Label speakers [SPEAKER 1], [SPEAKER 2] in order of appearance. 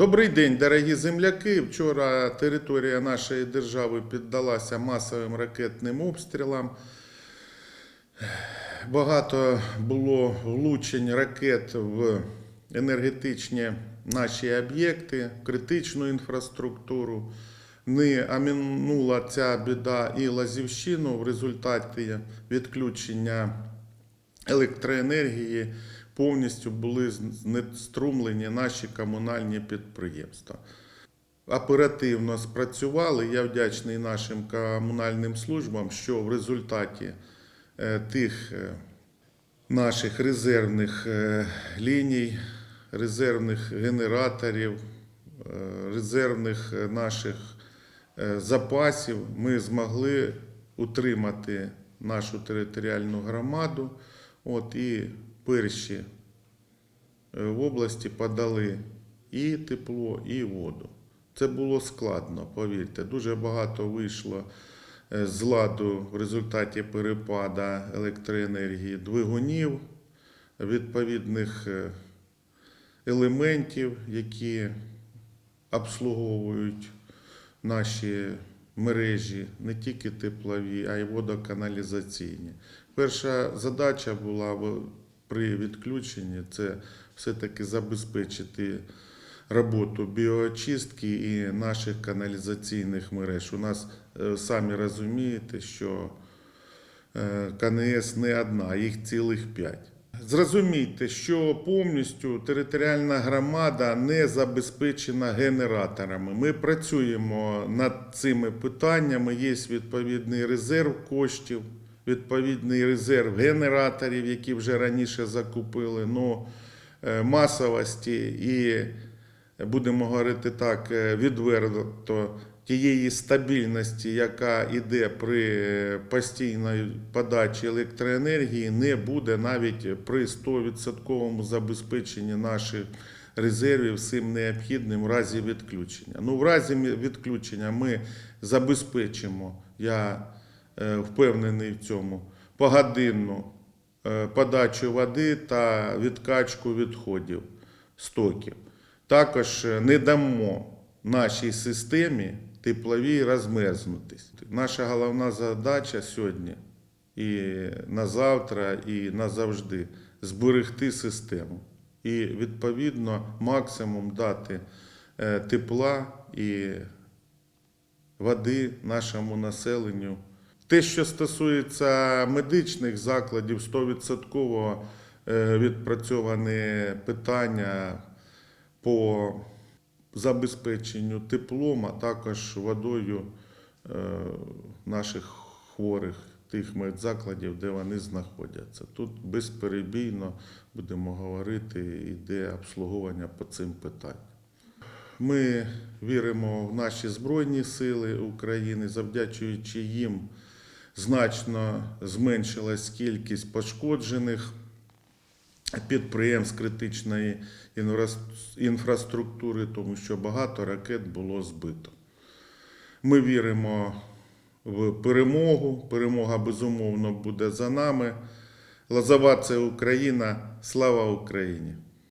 [SPEAKER 1] Добрий день, дорогі земляки. Вчора територія нашої держави піддалася масовим ракетним обстрілам. Багато було влучень ракет в енергетичні наші об'єкти, критичну інфраструктуру. Не амінула ця біда і Лазівщину в результаті відключення електроенергії повністю були знеструмлені наші комунальні підприємства. Оперативно спрацювали. Я вдячний нашим комунальним службам, що в результаті е, тих е, наших резервних е, ліній, резервних генераторів, резервних наших запасів ми змогли утримати нашу територіальну громаду. От і перші е, в області подали і тепло, і воду. Це було складно, повірте. Дуже багато вийшло е, з ладу в результаті перепаду електроенергії двигунів, відповідних е, елементів, які обслуговують наші мережі, не тільки теплові, а й водоканалізаційні. Перша задача була при відключенні це все-таки забезпечити роботу біоочистки і наших каналізаційних мереж. У нас е, самі розумієте, що е, КНС не одна, їх цілих п'ять. Зрозумійте, що повністю територіальна громада не забезпечена генераторами. Ми працюємо над цими питаннями. Є відповідний резерв коштів, відповідний резерв генераторів, які вже раніше закупили. Ну, е, масовості і, будемо говорити так, е, відверто тієї стабільності, яка йде при е, постійній подачі електроенергії, не буде навіть при 100% забезпеченні наших резервів всім необхідним в разі відключення. Ну, в разі відключення ми забезпечимо, я впевнений в цьому, погодинну е, подачу води та відкачку відходів стоків. Також е, не дамо нашій системі тепловій розмерзнутись. Наша головна задача сьогодні і на завтра, і назавжди зберегти систему. І відповідно максимум дати е, тепла і води нашому населенню. Те, що стосується медичних закладів, 100% е, відпрацьовані питання по забезпеченню теплом, а також водою е, наших хворих тих медзакладів, де вони знаходяться. Тут безперебійно, будемо говорити, йде обслуговування по цим питанням. Ми віримо в наші Збройні Сили України, завдячуючи їм, значно зменшилась кількість пошкоджених підприємств критичної інфраструктури, тому що багато ракет було збито. Ми віримо в перемогу. Перемога безумовно буде за нами. Лозова це Україна. Слава Україні!